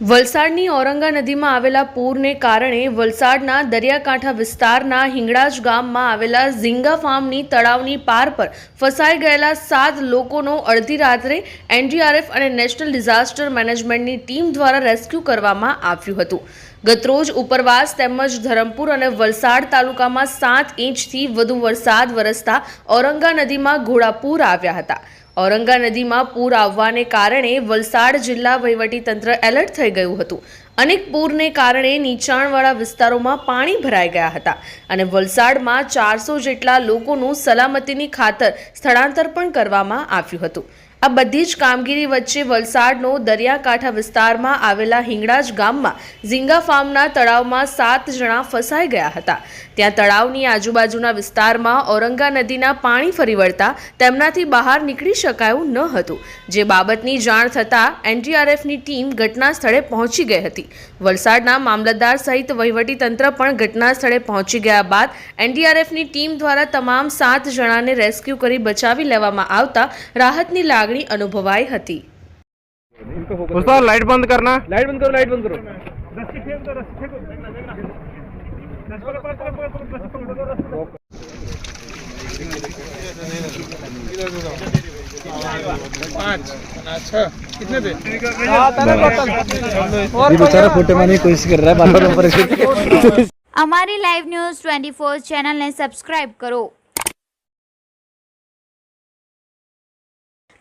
વલસાડની ઔરંગા નદીમાં આવેલા પૂરને કારણે વલસાડના દરિયાકાંઠા વિસ્તારના હિંગળાજ ગામમાં આવેલા ઝીંગા ફાર્મની તળાવની પાર પર ફસાઈ ગયેલા સાત લોકોનો અડધી રાત્રે એનડીઆરએફ અને નેશનલ ડિઝાસ્ટર મેનેજમેન્ટની ટીમ દ્વારા રેસ્ક્યુ કરવામાં આવ્યું હતું. ગતરોજ ઉપરવાસ તેમજ ધરમપુર અને વલસાડ તાલુકામાં સાત ઇંચથી વધુ વરસાદ વરસતા ઔરંગા નદીમાં ઘોડાપૂર આવ્યા હતા. ઔરંગા નદીમાં પૂર આવવાને કારણે વલસાડ જિલ્લા વહીવટીતંત્ર એલર્ટ થઈ ગયું હતું. અનેક પૂરને કારણે નીચાણવાળા વિસ્તારોમાં પાણી ભરાઈ ગયા હતા અને વલસાડમાં ચારસો જેટલા લોકોનું સલામતીની ખાતર સ્થળાંતર પણ કરવામાં આવ્યું હતું. આ બધી જ કામગીરી વચ્ચે વલસાડનો દરિયાકાંઠા વિસ્તારમાં આવેલા હિંગળાજ ગામમાં ઝીંગા ફાર્મના તળાવમાં સાત જણા ફસાઈ ગયા હતા. ત્યાં તળાવની આજુબાજુના વિસ્તારમાં ઔરંગા નદીના પાણી ફરી વળતા તેમનાથી બહાર નીકળી શકાયું ન હતું. જે બાબતની જાણ થતાં એનડીઆરએફની ટીમ ઘટના સ્થળે પહોંચી ગઈ હતી. વલસાડના મામલતદાર સહિત વહીવટી તંત્ર પણ ઘટના સ્થળે પહોંચી ગયા બાદ એનડીઆરએફની ટીમ દ્વારા તમામ સાત જણાને રેસ્ક્યુ કરી બચાવી લેવામાં આવતા રાહતની લાગણી અનુભવાઈ હતી इनको फोकस उस्ताद लाइट बंद करना लाइट बंद करो लाइट बंद करो पाँच अच्छा कितने थे ये बेचारा फोटो मारने की कोशिश कर रहा है बार बार ऊपर અમારી લાઈવ ન્યૂઝ ટ્વેન્ટી ફોર ચેનલને સબસ્ક્રાઇબ